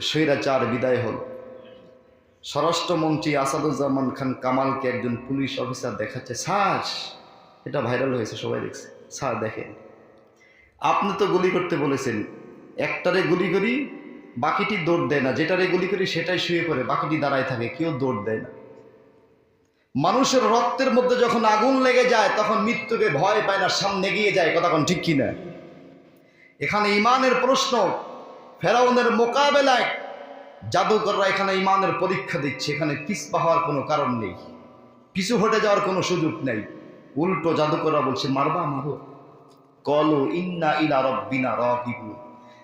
স্বৈরাচার বিদায় হল। স্বরাষ্ট্রমন্ত্রী আসাদুজ্জামান খান কামালকে একজন পুলিশ অফিসার দেখাচ্ছে, স্যার, এটা ভাইরাল হয়েছে, সবাই দেখছে। স্যার, দেখেন। আপনি তো গুলি করতে বলেছেন, একটারে গুলি করি, বাকিটি দৌড় দেয় না। যেটারে গুলি করি, সেটাই শুয়ে পড়ে, বাকিটি দাঁড়ায় থাকে, কেউ দৌড় দেয় না। মানুষের রক্তের মধ্যে যখন আগুন লেগে যায়, তখন মৃত্যুকে ভয় পায় না, সামনে গিয়ে যায়। কথা ঠিক কিনা? এখানে ইমানের প্রশ্ন ফেরাউনের মোকাবেলায় জাদুকররা এখানে ইমানের পরীক্ষা দিচ্ছে। এখানে পিছপা হওয়ার কোনো কারণ নেই। পিছু হটে যাওয়ার কোনো সুযোগ নেই। উল্টো জাদুকররা বলছে, মারবা মারো। কলো ইন্না ইলা রব্বিনা রবিহু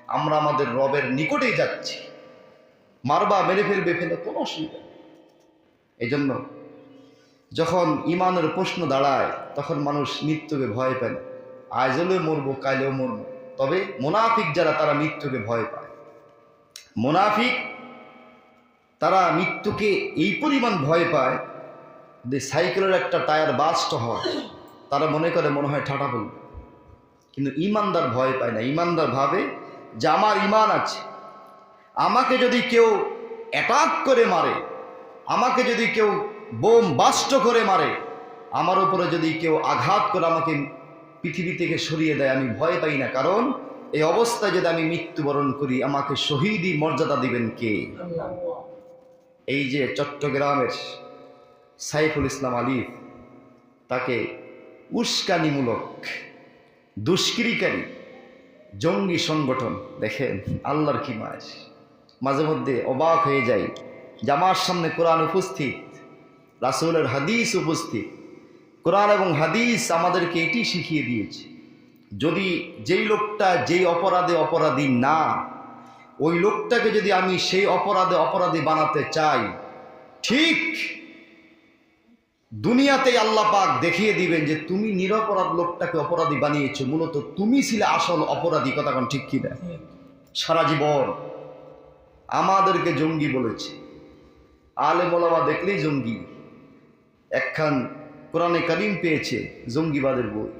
আমরা আমাদের রবের নিকটেই যাচ্ছি। মারবা, মেরে ফেলবে, ফেলে কোনো অসুবিধা এই জন্য যখন ইমানের প্রশ্ন দাঁড়ায়, তখন মানুষ মৃত্যুকে ভয় পায় না। মরবো কাইলেও মরবো। তবে মোনাফিক যারা, তারা মৃত্যুকে ভয় পায়। মোনাফিক, তারা মৃত্যুকে এই পরিমাণ ভয় পায় যে সাইকেলের একটা টায়ার বাস্ট হয়। তারা মনে করে, মনে হয় ঠাটা বলবে কিন্তু ইমানদার ভয় পায় না। ইমানদার ভাবে যে আমার ইমান আছে, আমাকে যদি কেউ অ্যাটাক করে মারে, আমাকে যদি কেউ বোম বাস্ট করে মারে, আমার উপরে যদি কেউ আঘাত করে আমাকে পৃথিবী থেকে সরিয়ে দেয়, আমি ভয় পাই না। কারণ এই অবস্থায় যদি আমি মৃত্যুবরণ করি, আমাকে শহীদই মর্যাদা দিবেন কে? এই যে চট্টগ্রামের সাইফুল ইসলাম আলিফ তাকে উস্কানিমূলক, দুষ্কৃতিকারী জঙ্গি সংগঠন দেখেন, আল্লাহর কি মাস মাঝে মধ্যে অবাক হয়ে যায় জামার সামনে কোরআন উপস্থিত, রাসুলের হাদিস উপস্থিত। কোরআন এবং হাদিস আমাদেরকে এটি শিখিয়ে দিয়েছে। যদি যেই লোকটা যেই অপরাধে অপরাধী না, ওই লোকটাকে যদি আমি সেই অপরাধে অপরাধী বানাতে চাই, ঠিক দুনিয়াতেই আল্লাহ পাক দেখিয়ে দিবেন যে তুমি নিরপরাধ লোকটাকে অপরাধী বানিয়েছো, মূলত তুমি ছিলে আসল অপরাধী, কথা কোন ঠিক কিনা? সারা জীবন আমাদেরকে জঙ্গি বলেছে। আলে মোলামা দেখলেই জঙ্গি। একখান কোরআনে করিম পেয়েছে জঙ্গিবাদের বই।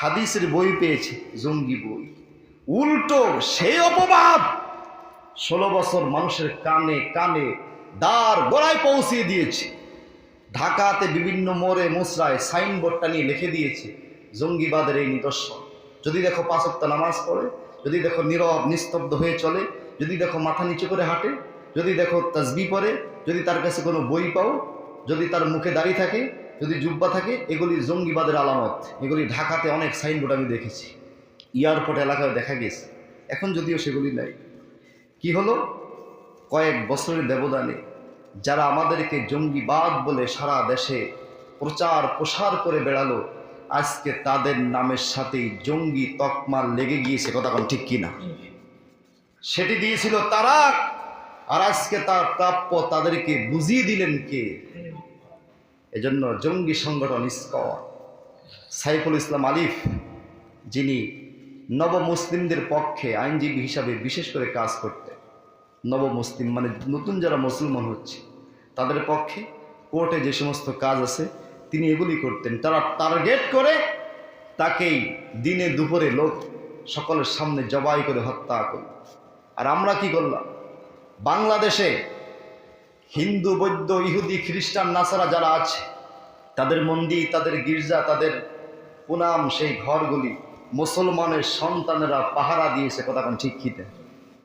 হাদিসের বই পেয়েছে, জঙ্গি বই। উল্টো সেই অপবাদ ষোলো বছর মানুষের কানে কানে দ্বার গোড়ায় পৌঁছিয়ে দিয়েছে। ঢাকাতে বিভিন্ন মোড়ে মুসরায় সাইনবোর্ডটা নিয়ে লিখে দিয়েছে, জঙ্গিবাদের এই নিদর্শন। যদি দেখো পাঁচক্ত নামাজ পড়ে, যদি দেখো নীরব, নিস্তব্ধ হয়ে চলে, যদি দেখো মাথা নিচু করে হাঁটে, যদি দেখো তাজবি পরে যদি তার কাছে কোনো বই পাও, যদি তার মুখে দাঁড়িয়ে থাকে যদি জুব্বা থাকে, এগুলি জঙ্গিবাদের আলামত। এগুলি ঢাকাতে অনেক সাইনবোর্ড আমি দেখেছি। এয়ারপোর্ট এলাকায় দেখা গেছে। এখন যদিও সেগুলি নাই। কি হলো? কয়েক বছরের ব্যবধানে যারা আমাদেরকে জঙ্গিবাদ বলে সারা দেশে প্রচার প্রসার করে বেড়ালো, আজকে তাদের নামের সাথেই জঙ্গি তকমা লেগে গিয়েছে, কথা ঠিক কিনা? সেটি দিয়েছিল তারা আর আজকে তার প্রাপ্য তাদেরকে বুঝিয়ে দিলেন কে? এজন্য জঙ্গি সংগঠন ইস্কর সাইফুল ইসলাম আলিফ, যিনি নব মুসলিমদের পক্ষে আইনজীবী হিসাবে বিশেষ করে কাজ করতেন। নব মুসলিম মানে নতুন যারা মুসলমান হচ্ছে, তাদের পক্ষে কোর্টে যে সমস্ত কাজ আছে, তিনি এগুলি করতেন। তারা টার্গেট করে তাকেই দিনে দুপুরে লোক সকলের সামনে জবাই করে হত্যা করল। আর আমরা কি করলাম? বাংলাদেশে হিন্দু, বৌদ্ধ, ইহুদি, খ্রিস্টান, নাসারা যারা আছে, তাদের মন্দির, তাদের গির্জা, তাদের পুনাম, সেই ঘরগুলি মুসলমানের সন্তানেরা পাহারা দিয়েছে, কথা ঠিক খিতে